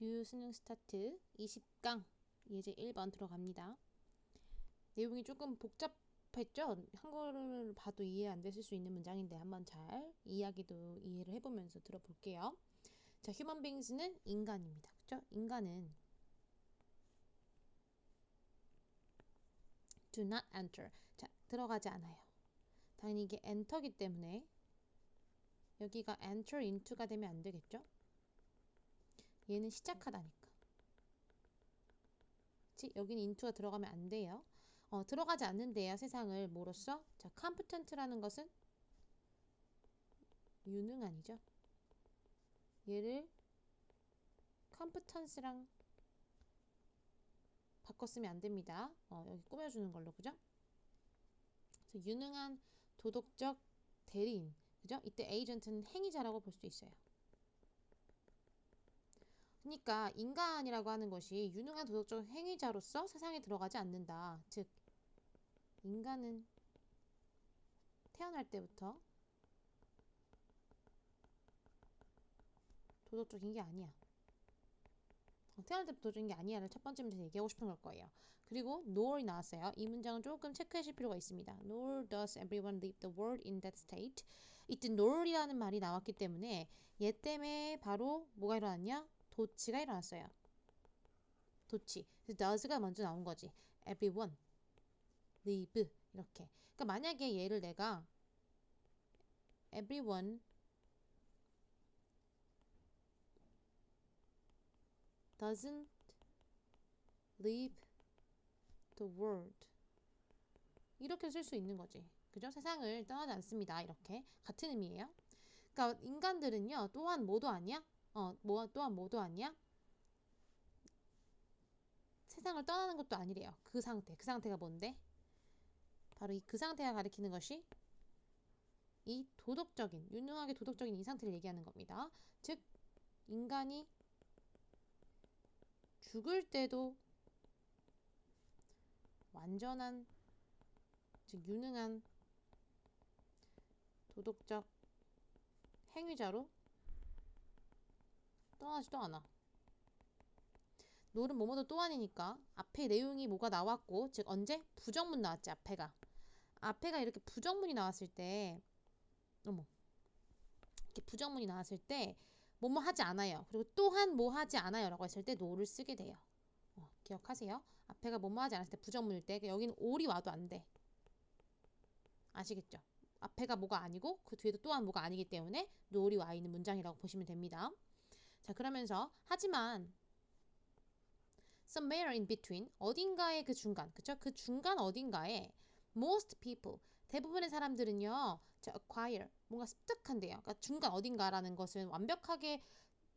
유수능 스타트 20강 예제 1번 들어갑니다. 내용이 조금 복잡했죠? 한글을 봐도 이해 안 됐을 수 있는 문장인데 한번 잘 이야기도 이해를 해보면서 들어볼게요. 자, human beings는 인간입니다. 그죠? 인간은 do not enter. 자, 들어가지 않아요. 당연히 이게 enter기 때문에 여기가 enter into가 되면 안 되겠죠? 얘는 시작하다니까. 그치? 여기는 into가 들어가면 안 돼요. 어, 들어가지 않는데요. 세상을 뭐로써? 자, competent라는 것은 유능한이죠. 얘를 competence랑 바꿨으면 안 됩니다. 어, 여기 꾸며주는 걸로, 그죠? 유능한 도덕적 대리인, 그죠? 이때 에이전트는 행위자라고 볼 수 있어요. 그러니까 인간이라고 하는 것이 유능한 도덕적 행위자로서 세상에 들어가지 않는다. 즉, 인간은 태어날 때부터 도덕적인 게 아니야. 어, 태어날 때부터 도덕적인 게 아니야를 첫 번째 문제에서 얘기하고 싶은 걸 거예요. 그리고 nor이 나왔어요. 이 문장은 조금 체크하실 필요가 있습니다. nor does everyone leave the world in that state. 이때 nor이라는 말이 나왔기 때문에 얘 때문에 바로 뭐가 일어났냐? 도치가 일어났어요. 도치. 그래서 does가 먼저 나온 거지. everyone, leave 이렇게. 그러니까 만약에 얘를 내가 everyone doesn't leave the world 이렇게 쓸 수 있는 거지. 그죠? 세상을 떠나지 않습니다. 이렇게 같은 의미예요. 그러니까 인간들은요. 또한 뭐도 아니야? 어, 뭐 또한 뭐도 아니야? 세상을 떠나는 것도 아니래요. 그 상태. 그 상태가 뭔데? 바로 이 그 상태가 가리키는 것이 이 도덕적인, 유능하게 도덕적인 이 상태를 얘기하는 겁니다. 즉, 인간이 죽을 때도 완전한, 즉, 유능한 도덕적 행위자로 떠나지도 않아. 노는 뭐뭐도 또 아니니까 앞에 내용이 뭐가 나왔고 즉 언제? 부정문 나왔지 앞에가. 앞에가 이렇게 부정문이 나왔을 때 어머. 이렇게 부정문이 나왔을 때 뭐뭐 하지 않아요. 그리고 또한 뭐 하지 않아요라고 했을 때 노를 쓰게 돼요. 어, 기억하세요? 앞에가 뭐뭐 하지 않았을 때 부정문일 때 여기는 올이 와도 안 돼. 아시겠죠? 앞에가 뭐가 아니고 그 뒤에도 또한 뭐가 아니기 때문에 노을이 와 있는 문장이라고 보시면 됩니다 자 그러면서 하지만 somewhere in between 어딘가의 그 중간 그쵸? 그 중간 어딘가에 most people 대부분의 사람들은요 자, acquire 뭔가 습득한대요. 그러니까 중간 어딘가라는 것은 완벽하게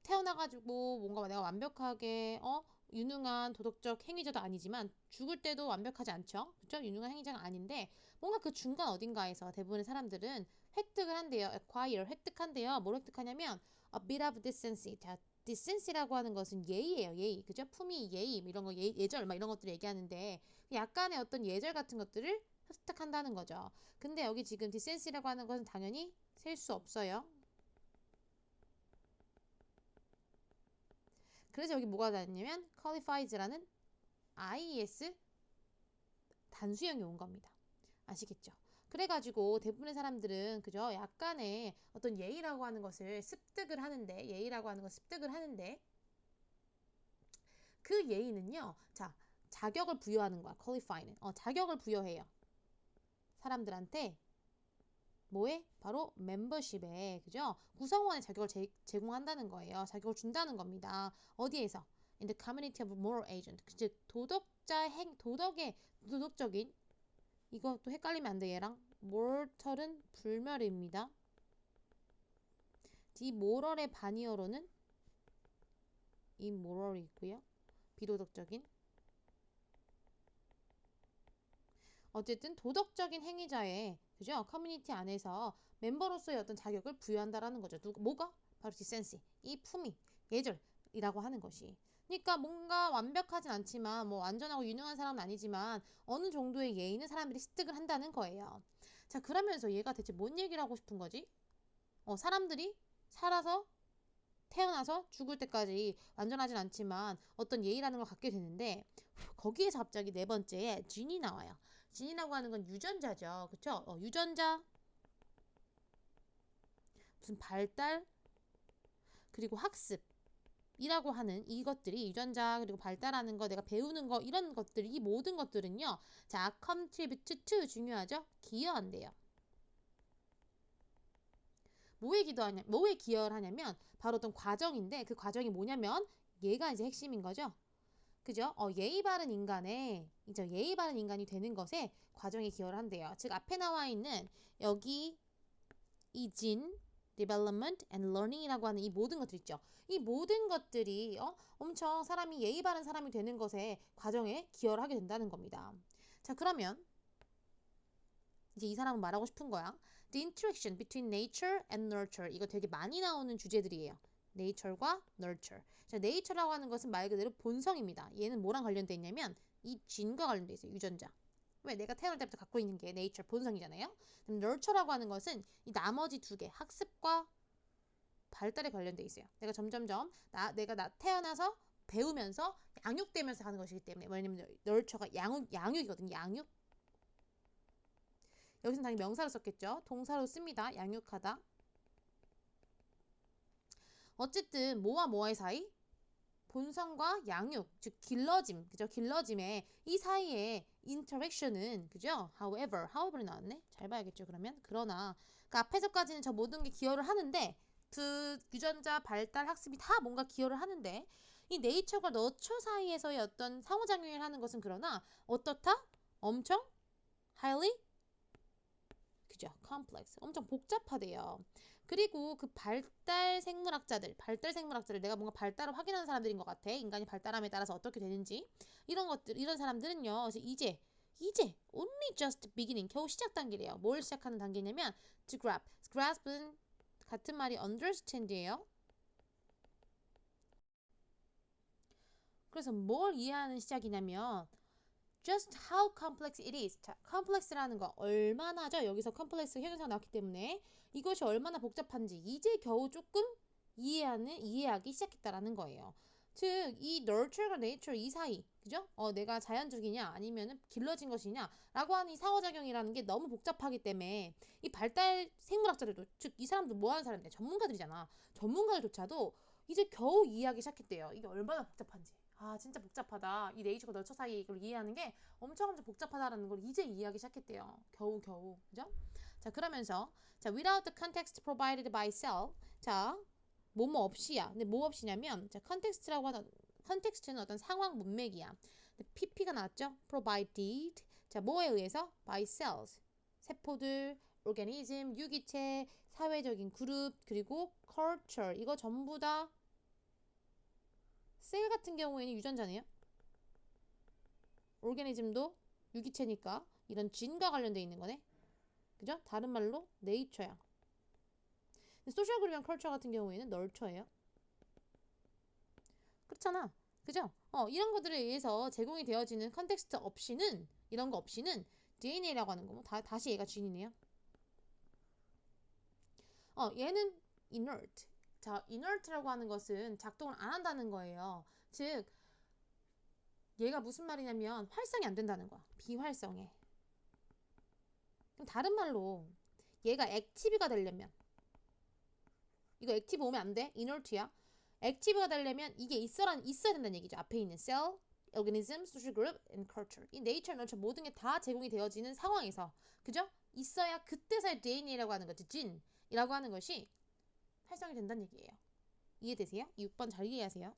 태어나가지고 뭔가 내가 완벽하게 어 유능한 도덕적 행위자도 아니지만 죽을 때도 완벽하지 않죠? 그쵸? 유능한 행위자가 아닌데 뭔가 그 중간 어딘가에서 대부분의 사람들은 획득을 한대요. acquire 획득한대요. 뭘 획득하냐면 a bit of decency 자 decency라고 하는 것은 예의예요. 예의. 그죠? 품위, 예의, 뭐 이런 거, 예, 예절, 막 이런 것들을 얘기하는데 약간의 어떤 예절 같은 것들을 습득한다는 거죠. 근데 여기 지금 decency라고 하는 것은 당연히 셀 수 없어요. 그래서 여기 뭐가 나왔냐면 qualified라는 IES 단수형이 온 겁니다. 아시겠죠? 그래가지고 대부분의 사람들은 그죠? 약간의 어떤 예의라고 하는 것을 습득을 하는데 예의라고 하는 것을 습득을 하는데 그 예의는요 자 자격을 부여하는 거야 qualify는. 어 자격을 부여해요. 사람들한테 뭐에? 바로 멤버십에 그죠? 구성원의 자격을 제, 제공한다는 거예요. 자격을 준다는 겁니다. 어디에서? In the community of moral agent. 즉 도덕자 행 도덕의 도덕적인 이것도 헷갈리면 안 돼 얘랑 mortal은 불멸입니다. 이 moral의 반이어로는 immoral이 있고요. 비도덕적인 어쨌든 도덕적인 행위자의 그죠? 커뮤니티 안에서 멤버로서의 어떤 자격을 부여한다라는 거죠. 누가 뭐가? 바로 디센시. 이 품위, 예절이라고 하는 것이. 그러니까 뭔가 완벽하진 않지만 뭐 완전하고 유능한 사람은 아니지만 어느 정도의 예의는 사람들이 습득을 한다는 거예요. 자 그러면서 얘가 대체 뭔 얘기를 하고 싶은 거지? 어 사람들이 살아서 태어나서 죽을 때까지 완전하진 않지만 어떤 예의라는 걸 갖게 되는데 거기에서 갑자기 네 번째에 진이 나와요. 진이라고 하는 건 유전자죠. 그쵸? 어, 유전자 무슨 발달 그리고 학습 이라고 하는 이것들이 유전자 그리고 발달하는 거 내가 배우는 거 이런 것들 이 모든 것들은요. 자, contribute to 중요하죠? 기여한대요. 뭐에 기도하냐, 뭐에 기여를 하냐면 바로 어떤 과정인데 그 과정이 뭐냐면 얘가 이제 핵심인 거죠. 그죠? 어, 예의 바른 인간의 이제 예의 바른 인간이 되는 것에 과정에 기여를 한대요. 즉 앞에 나와 있는 여기 이진 development and learning이라고 하는 이 모든 것들 있죠. 이 모든 것들이 어, 엄청 사람이 예의 바른 사람이 되는 것에 과정에 기여를 하게 된다는 겁니다. 자, 그러면 이제 이 사람은 말하고 싶은 거야. The interaction between nature and nurture. 이거 되게 많이 나오는 주제들이에요. nature과 nurture. 자, nature라고 하는 것은 말 그대로 본성입니다. 얘는 뭐랑 관련돼 있냐면 이 진과 관련돼 있어요. 유전자. 왜 내가 태어날 때부터 갖고 있는 게 nature 본성이잖아요. 그럼 nurture라고 하는 것은 이 나머지 두 개 학습과 발달에 관련돼 있어요. 내가 점점점 나 내가 나 태어나서 배우면서 양육되면서 하는 것이기 때문에 왜냐면 nurture가 양육 양육이거든요. 양육. 여기서는 당연히 명사로 썼겠죠. 동사로 씁니다. 양육하다. 어쨌든 뭐와 뭐의 사이? 본성과 양육, 즉 길러짐, 그죠? 길러짐의 이 사이에 interaction은 그죠? however, however 나왔네. 잘 봐야겠죠. 그러면 그러나 그 앞에서까지는 저 모든 게 기여를 하는데 그 유전자 발달 학습이 다 뭔가 기여를 하는데 이 네이처가 너처 사이에서의 어떤 상호작용을 하는 것은 그러나 어떻다? 엄청 highly 그죠? complex. 엄청 복잡하대요. 그리고 그 발달 생물학자들, 발달 생물학자들 내가 뭔가 발달을 확인하는 사람들인 것 같아. 인간이 발달함에 따라서 어떻게 되는지 이런 것들 이런 사람들은요. 그래서 이제 이제 only just beginning 겨우 시작 단계래요. 뭘 시작하는 단계냐면 to grasp. grasp은 같은 말이 understand예요. 그래서 뭘 이해하는 시작이냐면 just how complex it is. 자, complex라는 거 얼마나죠? 여기서 complex 형용사가 나왔기 때문에 이것이 얼마나 복잡한지 이제 겨우 조금 이해하는 이해하기 시작했다라는 거예요. 즉, 이 nurture과 nature 이 사이, 그죠? 어, 내가 자연적이냐 아니면은 길러진 것이냐 라고 하는 이 상호작용이라는 게 너무 복잡하기 때문에 이 발달 생물학자들도 즉 이 사람들 뭐 하는 사람들 전문가들이잖아. 전문가들조차도 이제 겨우 이해하기 시작했대요. 이게 얼마나 복잡한지. 아 진짜 복잡하다. 이 네이처가 너처 사이 이걸 이해하는 게 엄청 엄청 복잡하다라는 걸 이제 이해하기 시작했대요. 겨우 겨우 그죠? 자 그러면서 자 without the context provided by self 자 뭐뭐 없이야. 근데 뭐 없이냐면 자 context라고 하던 컨텍스트는 어떤 상황 문맥이야. PP가 나왔죠? provided 자 뭐에 의해서 by cells 세포들 organism 유기체 사회적인 그룹 그리고 culture 이거 전부 다 셀 같은 경우에는 유전자네요. 오르게니즘도 유기체니까 이런 진과 관련돼 있는 거네. 그죠? 다른 말로 네이처야. 소셜 그룹이랑 컬처 같은 경우에는 널처예요. 그렇잖아. 그죠? 어, 이런 것들에 의해서 제공이 되어지는 컨텍스트 없이는 이런 거 없이는 DNA라고 하는 거. 다, 다시 얘가 진이네요. 어, 얘는 inert. 자, inert라고 하는 것은 작동을 안 한다는 거예요. 즉, 얘가 무슨 말이냐면 활성이 안 된다는 거야. 비활성해. 그럼 다른 말로 얘가 액티브가 되려면 이거 액티브 오면 안 돼. inert야. 액티브가 되려면 이게 있어라, 있어야 된다는 얘기죠. 앞에 있는 cell, organism, social group, and culture. 이 nature, nurture 모든 게 다 제공이 되어지는 상황에서 그죠? 있어야 그때서야 DNA라고 하는 거지. 진이라고 하는 것이 활성이 된다는 얘기예요. 이해되세요? 6번 잘 이해하세요.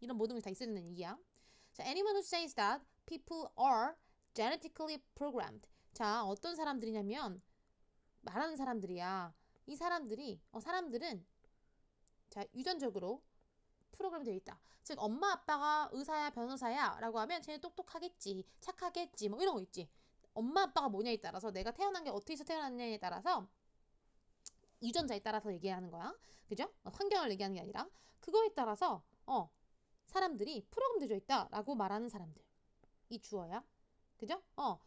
이런 모든 게 다 있어야 된다는 얘기야. 자, anyone who says that people are genetically programmed. 자, 어떤 사람들이냐면 말하는 사람들이야. 이 사람들이 어, 사람들은 자 유전적으로 프로그램 되어 있다. 즉 엄마 아빠가 의사야 변호사야라고 하면 쟤는 똑똑하겠지, 착하겠지, 뭐 이런 거 있지. 엄마 아빠가 뭐냐에 따라서 내가 태어난 게 어떻게 해서 태어났냐에 따라서 유전자에 따라서 얘기하는 거야. 그죠? 어, 환경을 얘기하는 게 아니라 그거에 따라서 어 사람들이 프로그램 되어 있다라고 말하는 사람들. 이 주어야. 그죠? 어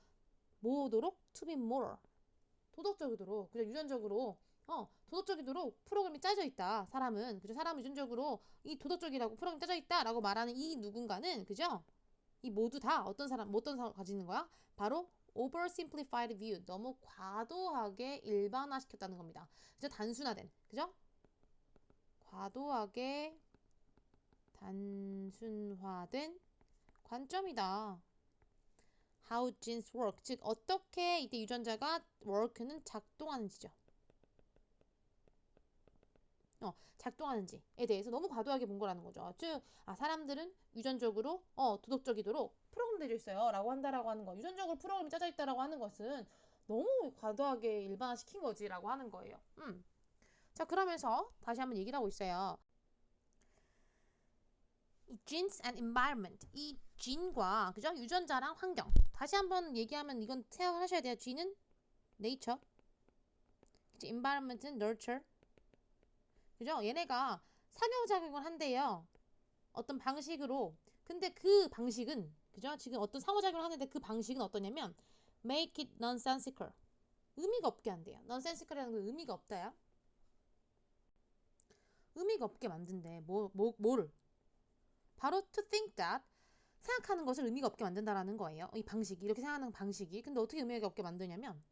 뭐도록 to be more 도덕적으로 그죠? 유전적으로 어, 도덕적이도록 프로그램이 짜져 있다. 사람은 그죠? 사람은 유전적으로 이 도덕적이라고 프로그램이 짜져 있다라고 말하는 이 누군가는 그죠? 이 모두 다 어떤 사람, 뭐 어떤 사람 가지는 거야? 바로 oversimplified view. 너무 과도하게 일반화시켰다는 겁니다. 그죠? 단순화된, 그죠? 과도하게 단순화된 관점이다. How genes work. 즉, 어떻게 이때 유전자가 work는 작동하는지죠. 어, 작동하는지에 대해서 너무 과도하게 본 거라는 거죠. 즉, 아, 사람들은 유전적으로, 어, 도덕적이도록 프로그램되어 있어요. 라고 한다라고 하는 거. 유전적으로 프로그램이 짜져 있다라고 하는 것은 너무 과도하게 일반화시킨 거지. 라고 하는 거예요. 음. 자, 그러면서 다시 한번 얘기를 하고 있어요. 이 genes and environment. 이 gene과, 그죠? 유전자랑 환경. 다시 한번 얘기하면 이건 생각하셔야 돼요. gene은 nature. 그죠? environment은 nurture. 그죠? 얘네가 상호작용을 한대요. 어떤 방식으로. 근데 그 방식은, 그죠? 지금 어떤 상호작용을 하는데 그 방식은 어떠냐면, make it nonsensical. 의미가 없게 한대요. nonsensical이라는 건 의미가 없다야. 의미가 없게 만든대. 뭐, 뭐, 뭐를? 바로 to think that 생각하는 것을 의미가 없게 만든다라는 거예요. 이 방식이 이렇게 생각하는 방식이 근데 어떻게 의미가 없게 만드냐면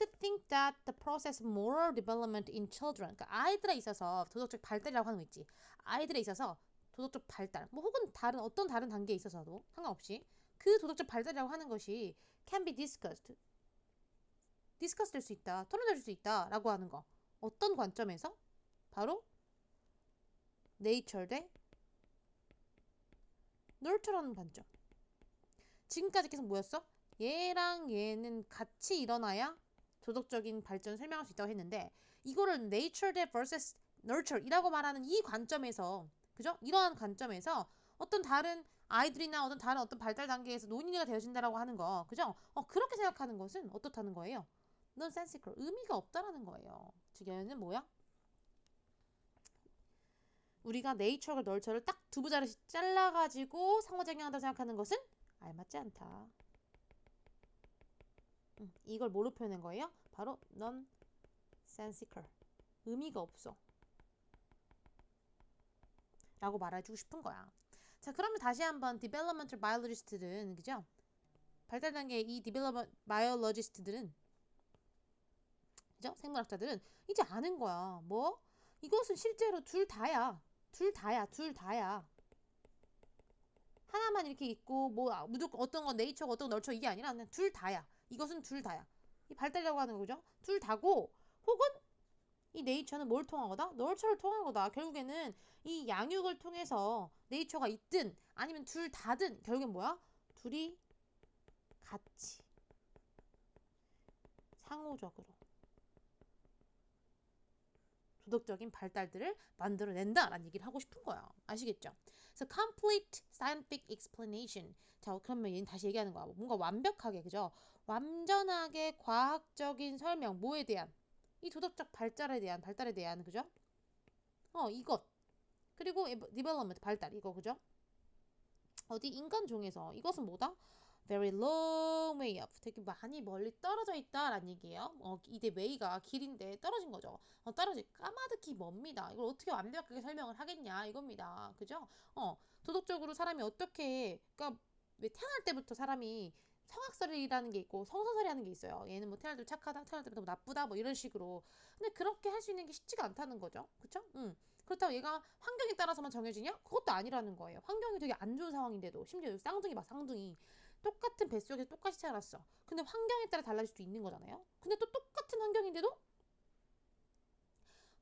to think that the process of moral development in children 그러니까 아이들에 있어서 도덕적 발달이라고 하는 거 있지. 아이들에 있어서 도덕적 발달 뭐 혹은 다른 어떤 다른 단계에 있어서도 상관없이 그 도덕적 발달이라고 하는 것이 can be discussed 디스커스 될 수 있다. 토론될 수 있다 라고 하는 거. 어떤 관점에서? 바로 nature 대 nurture라는 관점. 지금까지 계속 뭐였어? 얘랑 얘는 같이 일어나야 도덕적인 발전을 설명할 수 있다고 했는데 이거를 nature 대 versus nurture이라고 말하는 이 관점에서 그죠? 이러한 관점에서 어떤 다른 아이들이나 어떤 다른 어떤 발달 단계에서 논의가 되어진다라고 하는 거 그죠? 어 그렇게 생각하는 것은 어떻다는 거예요? nonsensical 의미가 없다라는 거예요. 즉 얘는 뭐야? 우리가 네이처가 널처를 딱 두 부자리씩 잘라가지고 상호작용한다 생각하는 것은 알맞지 않다. 음, 이걸 뭐로 표현한 거예요? 바로 nonsensical. 의미가 없어. 라고 말해주고 싶은 거야. 자, 그러면 다시 한번 developmental biologist들은, 그죠? 발달 단계 이 development biologist들은, 그죠? 생물학자들은 이제 아는 거야. 뭐? 이것은 실제로 둘 다야. 둘 다야, 둘 다야. 하나만 이렇게 있고 뭐 아, 무조건 어떤 건 네이처고 어떤 건 널처 이게 아니라 그냥 둘 다야. 이것은 둘 다야. 이 발달이라고 하는 거죠. 둘 다고 혹은 이 네이처는 뭘 통한 거다? 널처를 통한 거다. 결국에는 이 양육을 통해서 네이처가 있든 아니면 둘 다든 결국엔 뭐야? 둘이 같이 상호적으로 도덕적인 발달들을 만들어낸다라는 얘기를 하고 싶은 거야. 아시겠죠? 그래서 complete scientific explanation. 자, 그러면 얘는 다시 얘기하는 거야. 뭔가 완벽하게, 그죠? 완전하게 과학적인 설명, 뭐에 대한? 이 도덕적 발달에 대한, 발달에 대한, 그죠? 어, 이것. 그리고 development, 발달, 이거, 그죠? 어디 인간 종에서 이것은 뭐다? very long way up. 되게 많이 멀리 떨어져 있다라는 얘기예요. 어, 이대 way가 길인데 떨어진 거죠. 어, 떨어지 까마득히 멉니다. 이걸 어떻게 완벽하게 설명을 하겠냐 이겁니다. 그죠? 어, 도덕적으로 사람이 어떻게 그러니까 왜 태어날 때부터 사람이 성악설이라는 게 있고 성선설이라는 게 있어요. 얘는 뭐 태어날 때 착하다, 태어날 때부터 나쁘다, 뭐 이런 식으로. 근데 그렇게 할 수 있는 게 쉽지가 않다는 거죠. 그쵸? 응. 그렇다고 얘가 환경에 따라서만 정해지냐? 그것도 아니라는 거예요. 환경이 되게 안 좋은 상황인데도 심지어 쌍둥이 봐, 쌍둥이. 똑같은 뱃속에 똑같이 태어났어. 근데 환경에 따라 달라질 수도 있는 거잖아요. 근데 또 똑같은 환경인데도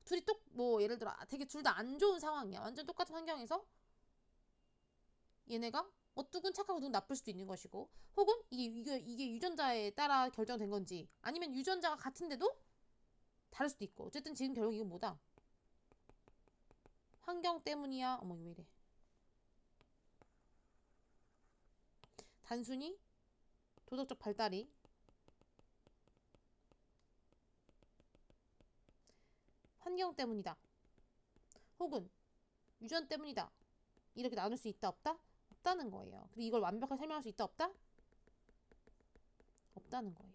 둘이 똑 뭐 예를 들어 되게 둘 다 안 좋은 상황이야. 완전 똑같은 환경에서 얘네가 어떻은 착하고 누군 나쁠 수도 있는 것이고 혹은 이게 이게 이게 유전자에 따라 결정된 건지 아니면 유전자가 같은데도 다를 수도 있고 어쨌든 지금 결국 이건 뭐다? 환경 때문이야. 어머 왜 이래? 단순히 도덕적 발달이 환경 때문이다. 혹은 유전 때문이다. 이렇게 나눌 수 있다 없다? 없다는 거예요. 그리고 이걸 완벽하게 설명할 수 있다 없다? 없다는 거예요.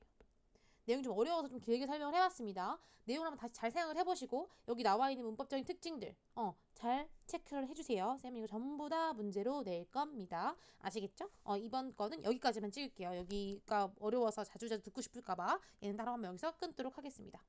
내용이 좀 어려워서 좀 길게 설명을 해봤습니다. 내용을 한번 다시 잘 생각을 해보시고 여기 나와 있는 문법적인 특징들 어, 잘 체크를 해주세요. 쌤이 이거 전부 다 문제로 낼 겁니다. 아시겠죠? 어, 이번 거는 여기까지만 찍을게요. 여기가 어려워서 자주자주 듣고 싶을까봐 얘는 따로 한번 여기서 끊도록 하겠습니다.